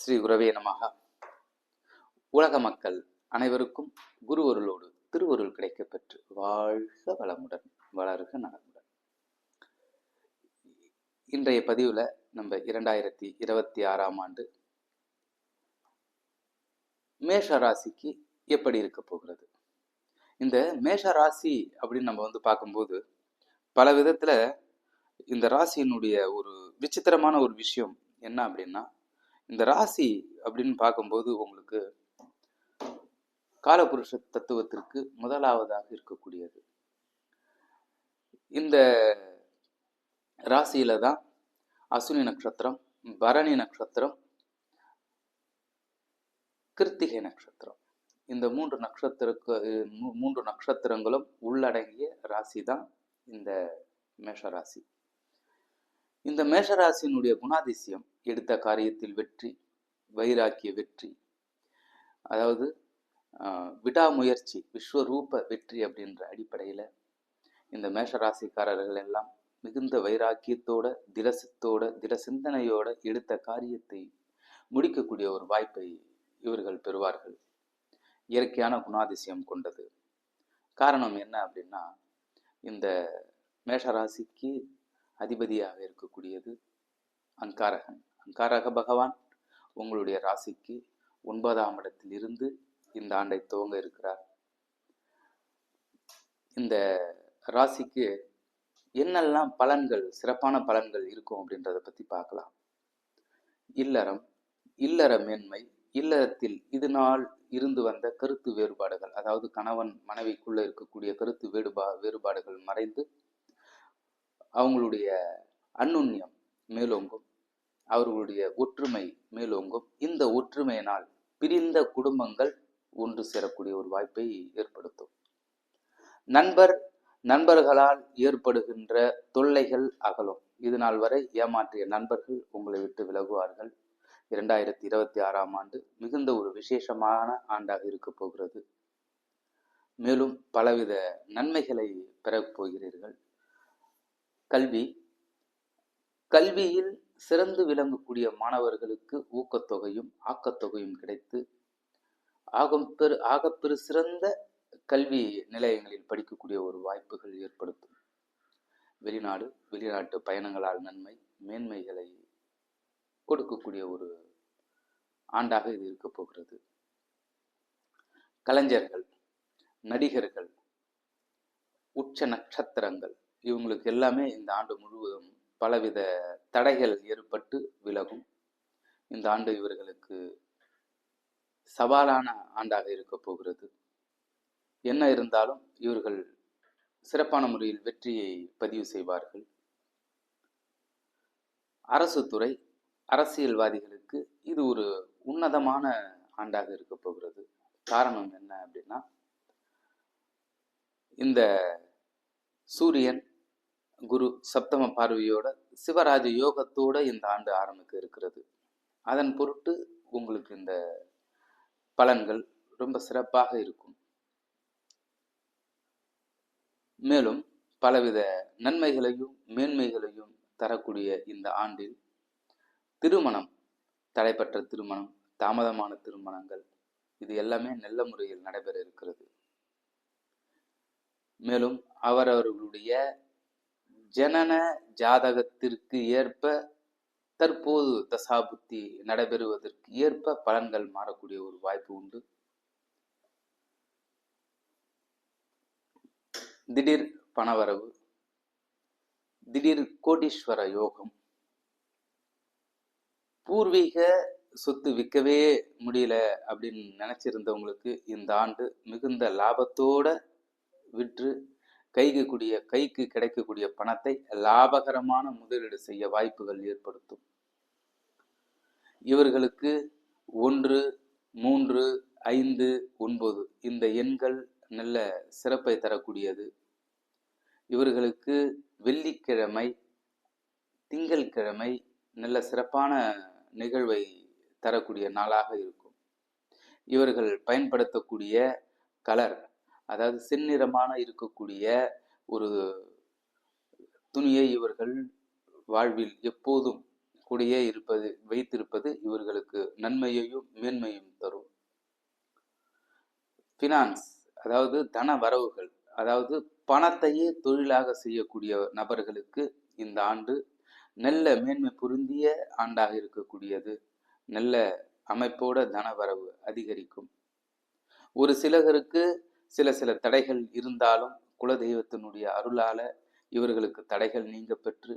ஸ்ரீ குரவே நமகா உலக மக்கள் அனைவருக்கும் குருவருளோடு திருவருள் கிடைக்கப்பெற்று வாழ்க வளமுடன் வளர்க நலமுடன். இன்றைய பதிவில் நம்ம இரண்டாயிரத்தி இருபத்தி ஆறாம் ஆண்டு மேஷ ராசிக்கு எப்படி இருக்க போகிறது? இந்த மேஷ ராசி அப்படின்னு நம்ம வந்து பார்க்கும்போது பல விதத்தில் இந்த ராசியினுடைய ஒரு விசித்திரமான ஒரு விஷயம் என்ன அப்படின்னா இந்த ராசி அப்படின்னு பார்க்கும்போது உங்களுக்கு காலபுருஷ தத்துவத்திற்கு முதலாவதாக இருக்கக்கூடியது. இந்த ராசியில தான் அசுனி நட்சத்திரம் பரணி நட்சத்திரம் கிருத்திகை நட்சத்திரம். இந்த மூன்று நட்சத்திரக்கு மூ- மூன்று நட்சத்திரங்களும் உள்ளடங்கிய ராசி தான் இந்த மேஷராசி. இந்த மேஷராசியினுடைய குணாதிசயம் எடுத்த காரியத்தில் வெற்றி வைராக்கிய வெற்றி. அதாவது விடாமுயற்சி விஸ்வரூப வெற்றி அப்படின்ற அடிப்படையில் இந்த மேஷராசிக்காரர்கள் எல்லாம் மிகுந்த வைராக்கியத்தோட திடசத்தோட திட சிந்தனையோட எடுத்த காரியத்தை முடிக்கக்கூடிய ஒரு வாய்ப்பை இவர்கள் பெறுவார்கள். இயற்கையான குணாதிசயம் கொண்டது. காரணம் என்ன அப்படின்னா இந்த மேஷராசிக்கு அதிபதியாக இருக்கக்கூடியது அங்காரகன். காரக பகவான் உங்களுடைய ராசிக்கு ஒன்பதாம் இடத்தில் இருந்து இந்த ஆண்டை துவங்க இருக்கிறார். இந்த ராசிக்கு என்னெல்லாம் பலன்கள் சிறப்பான பலன்கள் இருக்கும் அப்படின்றத பத்தி பார்க்கலாம். இல்லறம் இல்லற மேன்மை இல்லறத்தில் இது நாள் இருந்து வந்த கருத்து வேறுபாடுகள் அதாவது கணவன் மனைவிக்குள்ள இருக்கக்கூடிய கருத்து வேறுபா வேறுபாடுகள் மறைந்து அவங்களுடைய அன்னுண்ணியம் மேலோங்கும். அவர்களுடைய ஒற்றுமை மேலோங்கும். இந்த ஒற்றுமையினால் பிரிந்த குடும்பங்கள் ஒன்று சேரக்கூடிய ஒரு வாய்ப்பை ஏற்படுத்தும். நண்பர் நண்பர்களால் ஏற்படுகின்ற தொல்லைகள் அகலும். இது நாள் வரை ஏமாற்றிய நண்பர்கள் உங்களை விட்டு விலகுவார்கள். இரண்டாயிரத்தி இருபத்தி ஆறாம் ஆண்டு மிகுந்த ஒரு விசேஷமான ஆண்டாக இருக்க போகிறது. மேலும் பலவித நன்மைகளை பெறப் போகிறீர்கள். கல்வி. கல்வியில் சிறந்து விளங்கக்கூடிய மாணவர்களுக்கு ஊக்கத்தொகையும் ஆக்கத்தொகையும் கிடைத்து ஆகும் பெரு ஆகப்பெரு சிறந்த கல்வி நிலையங்களில் படிக்கக்கூடிய ஒரு வாய்ப்புகள் ஏற்படுத்தும். வெளிநாடு வெளிநாட்டு பயணங்களால் நன்மை மேன்மைகளை கொடுக்கக்கூடிய ஒரு ஆண்டாக இது இருக்க போகிறது. கலைஞர்கள் நடிகர்கள் உச்ச நட்சத்திரங்கள் இவங்களுக்கு எல்லாமே இந்த ஆண்டு முழுவதும் பலவித தடைகள் ஏற்பட்டு விலகும். இந்த ஆண்டு இவர்களுக்கு சவாலான ஆண்டாக இருக்க போகிறது. என்ன இருந்தாலும் இவர்கள் சிறப்பான முறையில் வெற்றியை பதிவு செய்வார்கள். அரசு துறை அரசியல்வாதிகளுக்கு இது ஒரு உன்னதமான ஆண்டாக இருக்க போகிறது. காரணம் என்ன அப்படின்னா இந்த சூரியன் குரு சப்தம பார்வையோட சிவராஜ யோகத்தோட இந்த ஆண்டு ஆரம்பிக்க இருக்கிறது. அதன் பொருட்டு உங்களுக்கு இந்த பலன்கள் ரொம்ப சிறப்பாக இருக்கும். மேலும் பலவித நன்மைகளையும் மேன்மைகளையும் தரக்கூடிய இந்த ஆண்டில் திருமணம் தடைப்பட்ட திருமணம் தாமதமான திருமணங்கள் இது எல்லாமே நல்ல முறையில் நடைபெற இருக்கிறது. மேலும் அவரவர்களுடைய ஜனன ஜாதகத்திற்கு ஏற்ப தற்போது தசாபுத்தி நடைபெறுவதற்கு ஏற்ப பலன்கள் மாறக்கூடிய ஒரு வாய்ப்பு உண்டு. திடீர் பணவரவு திடீர் கோடீஸ்வர யோகம். பூர்வீக சொத்து விற்கவே முடியல அப்படின்னு நினைச்சிருந்தவங்களுக்கு இந்த ஆண்டு மிகுந்த லாபத்தோட விற்று கைக்கு கூடிய கைக்கு கிடைக்கக்கூடிய பணத்தை லாபகரமான முதலீடு செய்ய வாய்ப்புகள் ஏற்படுத்தும். இவர்களுக்கு ஒன்று மூன்று ஐந்து ஒன்பது இந்த எண்கள் நல்ல சிறப்பை தரக்கூடியது. இவர்களுக்கு வெள்ளிக்கிழமை திங்கள்கிழமை நல்ல சிறப்பான நிகழ்வை தரக்கூடிய நாளாக இருக்கும். இவர்கள் பயன்படுத்தக்கூடிய கலர் அதாவது செந்நிறமான இருக்கக்கூடிய ஒரு துணியை இவர்கள் வாழ்வில் எப்போதும் கூடயே இருப்பது வைத்திருப்பது இவர்களுக்கு நன்மையையும் மேன்மையும் தரும். ஃபினான்ஸ் அதாவது தன வரவுகள் அதாவது பணத்தையே தொழிலாக செய்யக்கூடிய நபர்களுக்கு இந்த ஆண்டு நல்ல மேன்மை பொருந்திய ஆண்டாக இருக்கக்கூடியது. நல்ல அமைப்போட தன வரவு அதிகரிக்கும். ஒரு சிலருக்கு சில சில தடைகள் இருந்தாலும் குலதெய்வத்தினுடைய அருளால இவர்களுக்கு தடைகள் நீங்க பெற்று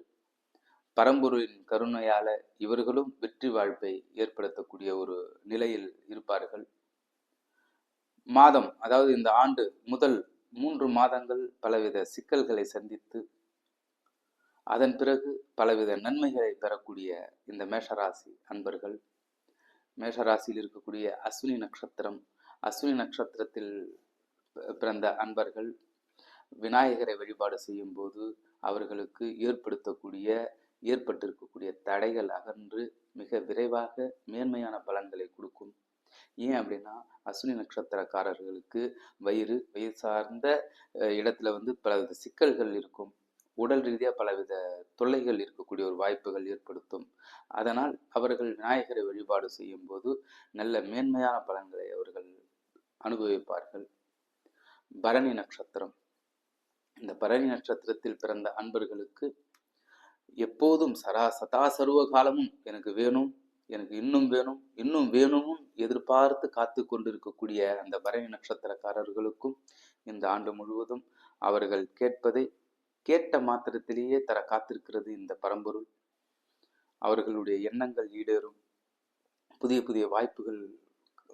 பரம்பொருளின் கருணையால இவர்களும் வெற்றி வாழ்ப்பை ஏற்படுத்தக்கூடிய ஒரு நிலையில் இருப்பார்கள். மாதம் அதாவது இந்த ஆண்டு முதல் மூன்று மாதங்கள் பலவித சிக்கல்களை சந்தித்து அதன் பிறகு பலவித நன்மைகளை பெறக்கூடிய இந்த மேஷராசி அன்பர்கள். மேஷராசியில் இருக்கக்கூடிய அஸ்வினி நட்சத்திரம் அஸ்வினி நட்சத்திரத்தில் பிறந்த அன்பர்கள் விநாயகரை வழிபாடு செய்யும் போது அவர்களுக்கு ஏற்படுத்தக்கூடிய ஏற்பட்டிருக்கக்கூடிய தடைகள் அகன்று மிக விரைவாக மேன்மையான பலன்களை கொடுக்கும். ஏன் அப்படின்னா அஸ்வினி நட்சத்திரக்காரர்களுக்கு வயிறு வயிறு சார்ந்த இடத்துல வந்து பலவித சிக்கல்கள் இருக்கும். உடல் ரீதியாக பலவித தொல்லைகள் இருக்கக்கூடிய ஒரு வாய்ப்புகள் ஏற்படுத்தும். அதனால் அவர்கள் விநாயகரை வழிபாடு செய்யும் போது நல்ல மேன்மையான பலன்களை அவர்கள் அனுபவிப்பார்கள். பரணி நட்சத்திரம். இந்த பரணி நட்சத்திரத்தில் பிறந்த அன்பர்களுக்கு எப்போதும் சரா சதா சர்வ காலமும் எனக்கு வேணும் எனக்கு இன்னும் வேணும் இன்னும் வேணும் எதிர்பார்த்து காத்து கொண்டிருக்கக்கூடிய அந்த பரணி நட்சத்திரக்காரர்களுக்கும் இந்த ஆண்டு முழுவதும் அவர்கள் கேட்பதை கேட்ட மாத்திரத்திலேயே தர காத்திருக்கிறது இந்த பரம்பொருள். அவர்களுடைய எண்ணங்கள் ஈடேறும். புதிய புதிய வாய்ப்புகள்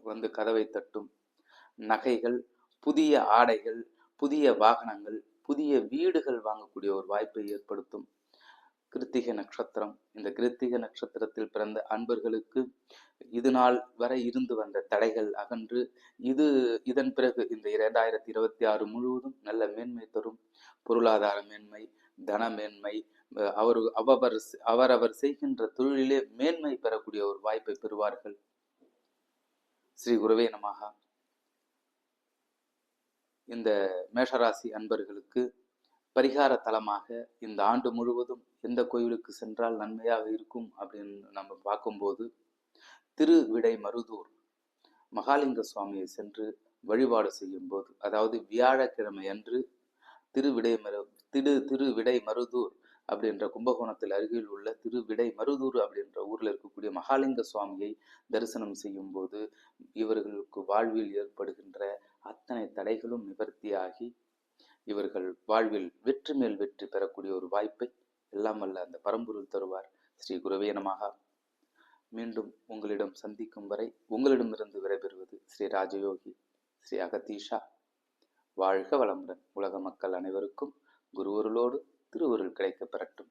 வந்து கதவை தட்டும். நகைகள் புதிய ஆடைகள் புதிய வாகனங்கள் புதிய வீடுகள் வாங்கக்கூடிய ஒரு வாய்ப்பை ஏற்படுத்தும். கிருத்திகை நட்சத்திரம். இந்த கிருத்திகை நட்சத்திரத்தில் பிறந்த அன்பர்களுக்கு இது நாள் வரை இருந்து வந்த தடைகள் அகன்று இது இதன் பிறகு இந்த இரண்டாயிரத்தி இருபத்தி ஆறு முழுவதும் நல்ல மேன்மை தரும். பொருளாதார மேன்மை தன மேன்மை அவர் அவவர் அவரவர் செய்கின்ற தொழிலிலே மேன்மை பெறக்கூடிய ஒரு வாய்ப்பை பெறுவார்கள். ஸ்ரீ குருவே நமகா இந்த மேஷராசி அன்பர்களுக்கு பரிகார தலமாக இந்த ஆண்டு முழுவதும் எந்த கோயிலுக்கு சென்றால் நன்மையாக இருக்கும் அப்படின்னு நம்ம பார்க்கும்போது திருவிடை மருதூர் மகாலிங்க சுவாமியை சென்று வழிபாடு செய்யும் போது அதாவது வியாழக்கிழமை அன்று திருவிடை மரு திரு திருவிடை மருதூர் அப்படின்ற கும்பகோணத்தில் அருகில் உள்ள திருவிடை மருதூர் அப்படின்ற ஊரில் இருக்கக்கூடிய மகாலிங்க சுவாமியை தரிசனம் செய்யும் போது இவர்களுக்கு வாழ்வில் ஏற்படுகின்ற அத்தனை தடைகளும் நிவர்த்தியாகி இவர்கள் வாழ்வில் வெற்றி மேல் வெற்றி பெறக்கூடிய ஒரு வாய்ப்பை எல்லாம் வல்ல அந்த பரம்பொருள் தருவார். ஸ்ரீ குருவே நமகா மீண்டும் உங்களிடம் சந்திக்கும் வரை உங்களிடமிருந்து விடைபெறுவது ஸ்ரீ ராஜயோகி ஸ்ரீ அகதீஷா வாழ்க வளமுடன் உலக மக்கள் அனைவருக்கும் குருவருளோடு திருவருள் கிடைக்க பெறட்டும்